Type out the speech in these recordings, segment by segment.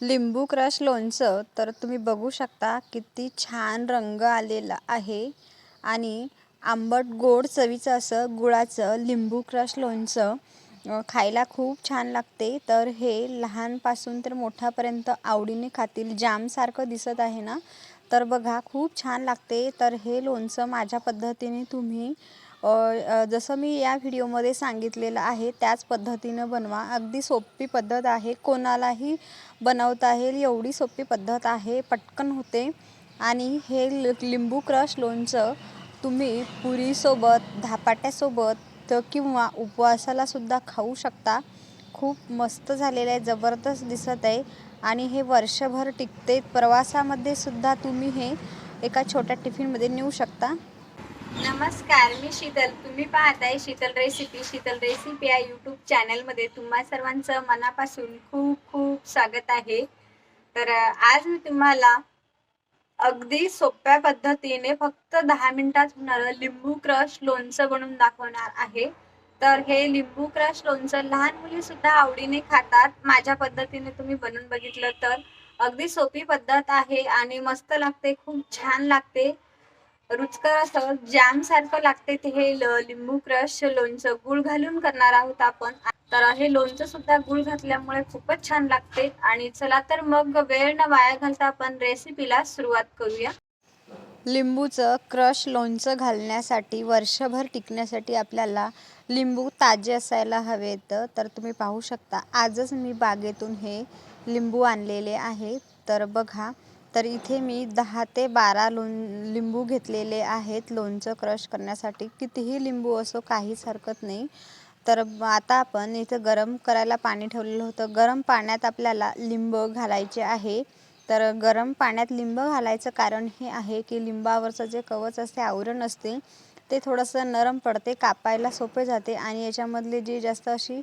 लिंबू क्रश लोणचं तर तुम्ही बघू शकता किती छान रंग आलेला आहे. आणि आंबट गोड चवीचं असं गुळाचं लिंबू क्रश लोणचं खायला खूप छान लागते. तर हे लहानपासून तर मोठ्यापर्यंत आवडीने खातील जामसारखं दिसत आहे ना? तर बघा खूप छान लागते. तर हे लोणचं माझ्या पद्धतीने तुम्ही जसं मी या व्हिडिओमध्ये सांगितलेलं आहे त्याच पद्धतीनं बनवा. अगदी सोपी पद्धत आहे. कोणालाही बनवता येईल एवढी सोपी पद्धत आहे. पटकन होते. आणि हे लिंबू क्रश लोणचं तुम्ही पुरीसोबत धापाट्यासोबत किंवा उपवासालासुद्धा खाऊ शकता. खूप मस्त झालेलं आहे. जबरदस्त दिसत आहे. आणि हे वर्षभर टिकते. प्रवासामध्ये सुद्धा तुम्ही हे एका छोट्या टिफिनमध्ये नेऊ शकता. नमस्कार मी शीतल. तुम्ही पाहताय शीतल रेसिपी. शीतल रेसिपी या यूट्यूब चॅनलमध्ये तुम्हा सर्वांचं मनापासून खूप खूप स्वागत आहे. तर आज मी तुम्हाला अगदी सोप्या पद्धतीने फक्त दहा मिनिटात होणारं लिंबू क्रश लोणचं बनवून दाखवणार आहे. तर हे लिंबू क्रश लोणचं लहान मुली सुद्धा आवडीने खातात. माझ्या पद्धतीने तुम्ही बनवून बघितलं तर. अगदी सोपी पद्धत आहे आणि मस्त लागते खूप छान लागते. रुचकर असं जॅम सारखं लागते ते. हे ल- लिंबू क्रश लोणचं गुळ घालून करणार आहोत आपण. तर हे लोणचं सुद्धा गुळ घातल्यामुळे खूपच छान लागते. आणि चला तर मग वेळ न वाया घालता आपण रेसिपीला सुरुवात करूया. लिंबूचं क्रश लोणचं घालण्यासाठी वर्षभर टिकण्यासाठी आपल्याला लिंबू ताजे असायला हवेत. तर तुम्ही पाहू शकता आजच मी बागेतून हे लिंबू आणलेले आहे. तर बघा तर इथे मी दहा ते बारा लोण लिंबू घेतलेले आहेत. लोणचं क्रश करण्यासाठी कितीही लिंबू असो काहीच हरकत नाही. तर आता आपण इथं गरम करायला पाणी ठेवलेलं होतं. गरम पाण्यात आपल्याला लिंब घालायचे आहे. तर गरम पाण्यात लिंब घालायचं कारण हे आहे की लिंबावरचं जे कवच असते आवरण असते ते थोडंसं नरम पडते कापायला सोपे जाते आणि याच्यामधली जी जास्त अशी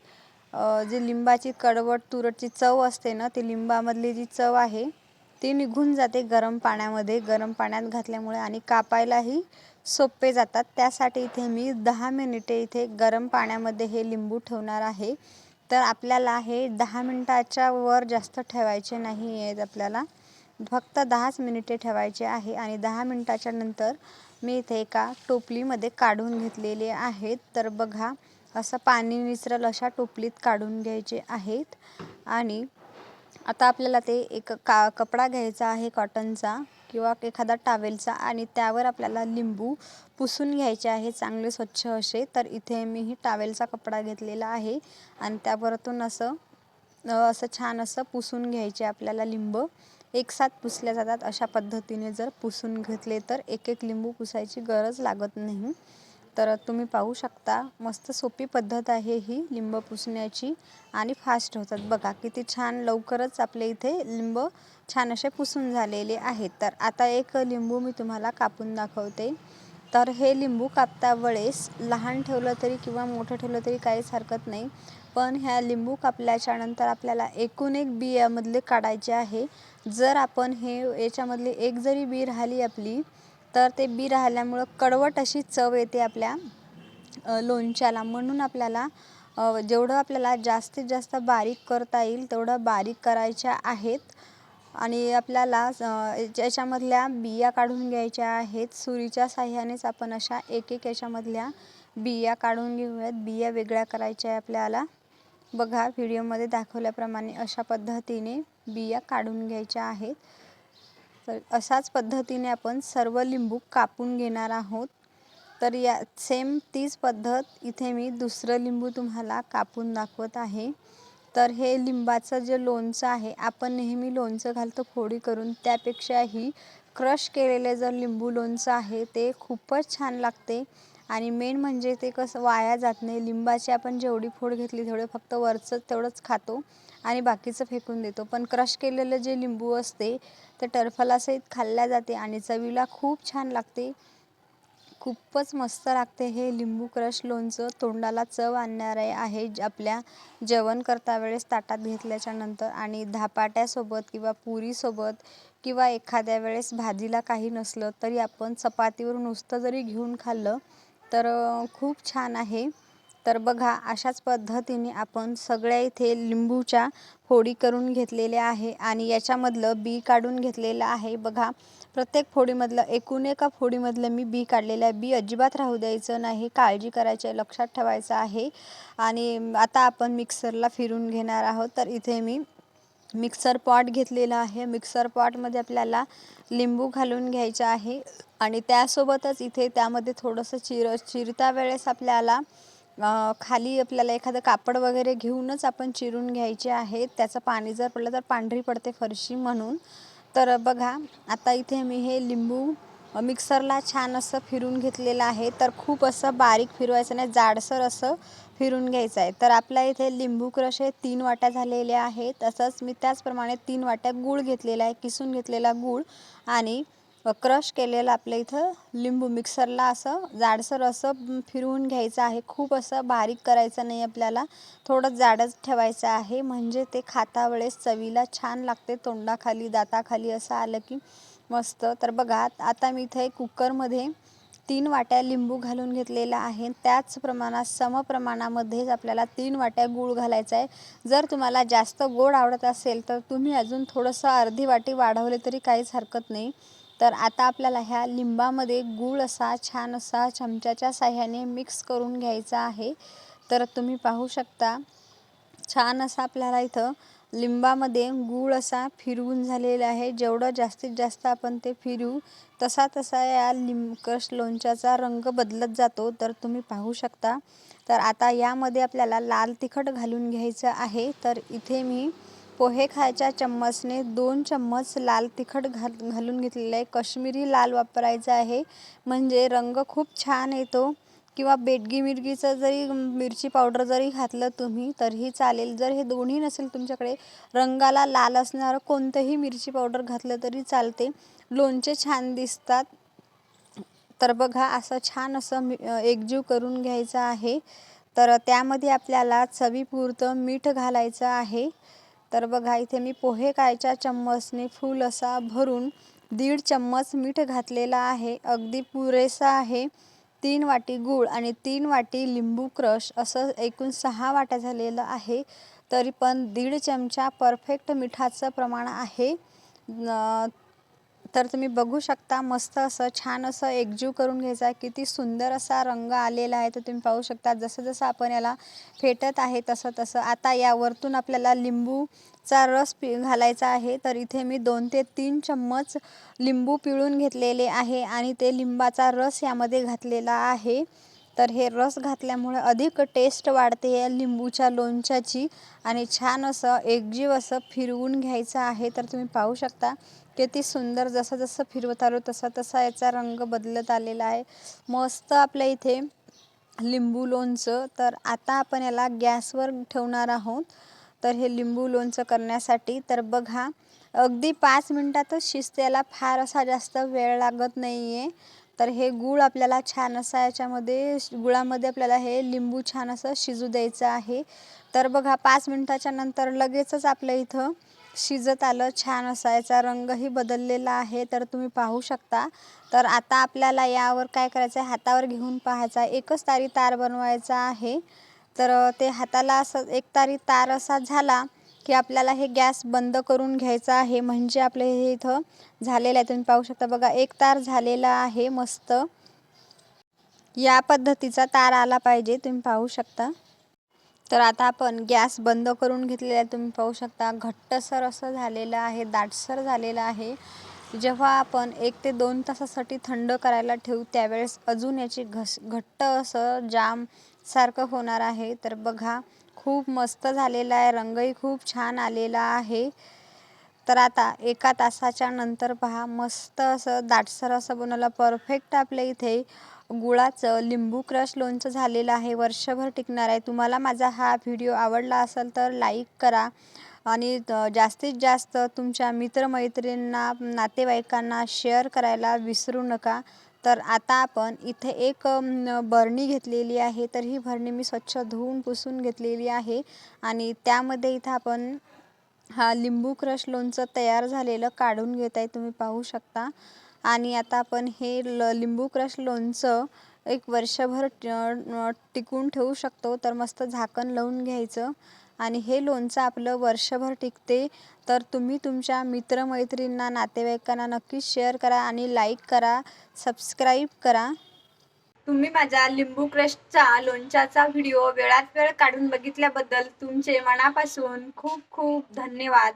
जी लिंबाची कडवट तुरटची चव असते ना ती लिंबामधली जी चव आहे ती निघून जाते गरम पाण्यामध्ये. गरम पाण्यात घातल्यामुळे आणि कापायलाही सोपे जातात. त्यासाठी इथे मी दहा मिनिटे इथे गरम पाण्यामध्ये हे लिंबू ठेवणार आहे. तर आपल्याला हे दहा मिनटाच्या वर जास्त ठेवायचे नाही आहेत आपल्याला. फक्त दहाच मिनिटे ठेवायचे आहे आणि दहा मिनटाच्या नंतर मी इथे एका टोपलीमध्ये काढून घेतलेले आहेत. तर बघा असं पाणी निचरल अशा टोपलीत काढून घ्यायचे आहेत. आणि आता आपल्याला ते एक का कपडा घ्यायचा आहे कॉटनचा किंवा एखादा टावेलचा आणि त्यावर आपल्याला लिंबू पुसून घ्यायचे आहे चांगले स्वच्छ असे. तर इथे मी ही टावेलचा कपडा घेतलेला आहे आणि त्यावरतून असं असं छान असं पुसून घ्यायचे आपल्याला लिंब. एकसाथ पुसल्या जातात अशा पद्धतीने जर पुसून घेतले तर एक एक लिंबू पुसायची गरज लागत नाही. तर तुम्ही पाहू शकता मस्त सोपी पद्धत आहे ही लिंब पुसण्याची आणि फास्ट होतात. बघा किती छान लवकरच आपल्या इथे लिंब छान असे पुसून झालेले आहेत. तर आता एक लिंबू मी तुम्हाला कापून दाखवते. तर हे लिंबू कापता वेळेस लहान ठेवलं तरी किंवा मोठं ठेवलं तरी काहीच हरकत नाही. पण ह्या लिंबू कापल्याच्या नंतर आपल्याला एकूण एक बियामधले काढायचे आहे. जर आपण हे याच्यामधली एक जरी बी राहिली आपली तर ते बी राहिल्यामुळं कडवट अशी चव येते आपल्या लोणच्याला. म्हणून आपल्याला जेवढं आपल्याला जास्तीत जास्त बारीक करता येईल तेवढं बारीक करायच्या आहेत. आणि आपल्याला याच्यामधल्या बिया काढून घ्यायच्या आहेत. सुरीच्या साह्यानेच आपण अशा एक एक याच्यामधल्या बिया काढून घेऊयात. बिया वेगळ्या करायच्या आहे आपल्याला. बघा व्हिडिओमध्ये दाखवल्याप्रमाणे अशा पद्धतीने बिया काढून घ्यायच्या आहेत. तर अशाच पद्धतीने आपण सर्व लिंबू कापून घेणार आहोत. तर या सेम तीच पद्धत इथे मी दुसरं लिंबू तुम्हाला कापून दाखवत आहे. तर हे लिंबाचं जे लोणचं आहे आपण नेहमी लोणचं घालतो फोडी करून. त्यापेक्षाही क्रश केलेले जर लिंबू लोणचं आहे ते खूपच छान लागते. आणि मेन म्हणजे ते कसं वाया जात नाही. लिंबाची आपण जेवढी फोड घेतली तेवढे फक्त वरचं तेवढंच खातो. आणि बाकीचं फेकून देतो. पण क्रश केलेलं जे लिंबू असते ते टरफलासहित खाल्ल्या जाते आणि चवीला खूप छान लागते. खूपच मस्त लागते हे लिंबू क्रश लोणचं. तोंडाला चव आणणारे आहे ज- आपल्या जेवण करता वेळेस ताटात घेतल्याच्या नंतर. आणि धापाट्यासोबत किंवा पुरीसोबत किंवा एखाद्या वेळेस भाजीला काही नसलं तरी आपण चपातीवर नुसतं जरी घेऊन खाल्लं तर खूप छान आहे. तर बघा अशाच पद्धतीने आपण सगळ्या इथे लिंबूच्या फोडी करून घेतलेल्या आहे आणि याच्यामधलं बी काढून घेतलेलं आहे. बघा प्रत्येक फोडीमधलं एकूण एका फोडीमधलं मी बी काढलेलं आहे. बी अजिबात राहू द्यायचं नाही काळजी करायची आहे लक्षात ठेवायचं आहे. आणि आता आपण मिक्सरला फिरून घेणार आहोत. तर इथे मी मिक्सर पॉट घेतलेला आहे. मिक्सर पॉटमध्ये आपल्याला लिंबू घालून घ्यायचं आहे. आणि त्यासोबतच इथे त्यामध्ये थोडंसं चिर चिरता वेळेस आपल्याला खाली आपल्याला एखादं कापड वगैरे घेऊनच आपण चिरून घ्यायचे आहे. त्याचं पाणी जर पडलं तर पांढरी पडते फरशी म्हणून. तर बघा आता इथे मी हे लिंबू मिक्सरला छान असं फिरून घेतलेलं आहे. तर खूप असं बारीक फिरवायचं नाही जाडसर असं फिरून घ्यायचं आहे. तर आपल्या इथे लिंबू क्रश हे तीन वाट्या झालेल्या आहेत. तसंच मी त्याचप्रमाणे तीन वाट्या गूळ घेतलेला आहे किसून घेतलेला गूळ. आणि क्रश केलेलं आपल्या इथं लिंबू मिक्सरला असं जाडसर असं फिरवून घ्यायचं आहे. खूप असं बारीक करायचं नाही आपल्याला. थोडं जाडच ठेवायचं आहे. म्हणजे ते खाता वेळेस चवीला छान लागते. तोंडाखाली दाताखाली असं आलं की मस्त. तर बघा आता मी इथे कुकरमध्ये तीन वाट्या लिंबू घालून घेतलेला आहे. त्याच प्रमाणात समप्रमाणामध्येच आपल्याला तीन वाट्या गूळ घालायचा आहे. जर तुम्हाला जास्त गोड आवडत असेल तर तुम्ही अजून थोडंसं अर्धी वाटी वाढवले तरी काहीच हरकत नाही. तर आता आपल्याला ह्या लिंबामध्ये गूळ असा छान असा चमच्याच्या साह्याने मिक्स करून घ्यायचा आहे. तर तुम्ही पाहू शकता छान असा आपल्याला इथं लिंबामध्ये गूळ असा फिरवून झालेला आहे. जेवढं जास्तीत जास्त आपण ते फिरवू तसा तसा या लिंबकश लोणच्याचा रंग बदलत जातो. तर तुम्ही पाहू शकता. तर आता यामध्ये आपल्याला लाल तिखट घालून घ्यायचं आहे. तर इथे मी पोहे खायच्या चम्मचने दोन चम्मच लाल तिखट घाल घालून घेतलेलं आहे. कश्मीरी लाल वापरायचं आहे. म्हणजे रंग खूप छान येतो. किंवा बेडगी मिरगीचं जरी मिरची पावडर जरी घातलं तुम्ही तरीही चालेल. जर हे दोन्ही नसेल तुमच्याकडे रंगाला लाल असणारं कोणतंही मिरची पावडर घातलं तरी चालते. लोणचे छान दिसतात. तर बघा असं छान असं मी एकजीव करून घ्यायचं आहे. तर त्यामध्ये आपल्याला चवीपुरतं मीठ घालायचं आहे. तर बघा इथे मी पोहे खायच्या चम्मचने फुल असा भरून दीड चम्मच मीठ घातलेला आहे. अगदी पुरेसा आहे. तीन वाटी गूळ आणि तीन वाटी लिंबू क्रश असं एकूण सहा वाट्या झालेलं आहे. तरी पण दीड चमचा परफेक्ट मिठाचं प्रमाण आहे. तर तुम्ही बघू शकता मस्त असं छान असं एकजीव करून घ्यायचा आहे किती सुंदर असा रंग आलेला आहे. तर तुम्ही पाहू शकता जसं जसं आपण याला फेटत आहे तसं तसं आता यावरतून आपल्याला लिंबूचा रस पि घालायचा आहे. तर इथे मी दोन ते तीन चम्मच लिंबू पिळून घेतलेले आहे आणि ते लिंबाचा रस यामध्ये घातलेला आहे. तर हे रस घातल्यामुळे अधिक टेस्ट वाढते. या लिंबूच्या लोणच्याची आणि छान असं एकजीव असं फिरवून घ्यायचं आहे. तर तुम्ही पाहू शकता किती सुंदर जसं जसं फिरवत आलो तसा तसा याचा रंग बदलत आलेला आहे. मस्त आपल्या इथे लिंबू लोणचं. तर आता आपण याला गॅसवर ठेवणार आहोत. तर हे लिंबू लोणचं करण्यासाठी तर बघा अगदी पाच मिनटातच शिजते. याला फार असा जास्त वेळ लागत नाही आहे तर हे गूळ आपल्याला छान असा याच्यामध्ये गुळामध्ये आपल्याला हे लिंबू छान असं शिजू द्यायचं आहे. तर बघा पाच मिनटाच्या नंतर लगेचच आपल्या इथं शिजत आलं छान असा याचा रंगही बदललेला आहे. तर तुम्ही पाहू शकता. तर आता आपल्याला यावर काय करायचं आहे? हातावर घेऊन पाहायचा एकच तारी तार बनवायचा आहे. तर ते हाताला असं एक तारी तार असा झाला की आपल्याला हे गॅस बंद करून घ्यायचा आहे. म्हणजे आपलं हे इथं झालेलं आहे. तुम्ही पाहू शकता बघा एक तार झालेला आहे मस्त. या पद्धतीचा तार आला पाहिजे तुम्ही पाहू शकता. तर आता आपण गॅस बंद करून घेतलेला आहे तुम्ही पाहू शकता. घट्टसर असं झालेलं आहे दाटसर झालेलं आहे. जेव्हा आपण एक ते दोन तासासाठी थंड करायला ठेवू त्यावेळेस अजून याची घस घट्ट असं जाम सारखं होणार आहे. तर बघा खूप मस्त झालेला आहे. रंगही खूप छान आलेला आहे. तर आता एका तासाच्या नंतर पहा मस्त असं दाटसर असं बनवलं. परफेक्ट आपल्या इथे गुळाचं लिंबू क्रश लोणचं झालेलं आहे. वर्षभर टिकणार आहे. तुम्हाला माझा हा व्हिडिओ आवडला असेल तर लाईक करा. आणि जास्तीत जास्त तुमच्या मित्रमैत्रिणींना नातेवाईकांना शेअर करायला विसरू नका. तर आता आपण इथे एक बरणी घेतलेली आहे. तर ही बरणी मी स्वच्छ धुवून पुसून घेतलेली आहे. आणि त्यामध्ये इथं आपण हा लिंबू क्रश लोणचं तयार झालेलं काढून घेत आहे. तुम्ही पाहू शकता. आणि आता आपण हे ल लिंबू क्रश लोणचं एक वर्षभर ट- ठेवू शकतो. तर मस्त झाकण लावून घ्यायचं. आणि हे लोणचं आपलं वर्षभर टिकते. तर तुम्ही तुमच्या मित्रमैत्रींना नातेवाईकांना नक्कीच शेअर करा आणि लाईक करा सबस्क्राईब करा. तुम्ही माझ्या लिंबू क्रशचा लोणच्याचा व्हिडिओ वेळात वेळ काढून बघितल्याबद्दल तुमचे मनापासून खूप खूप धन्यवाद.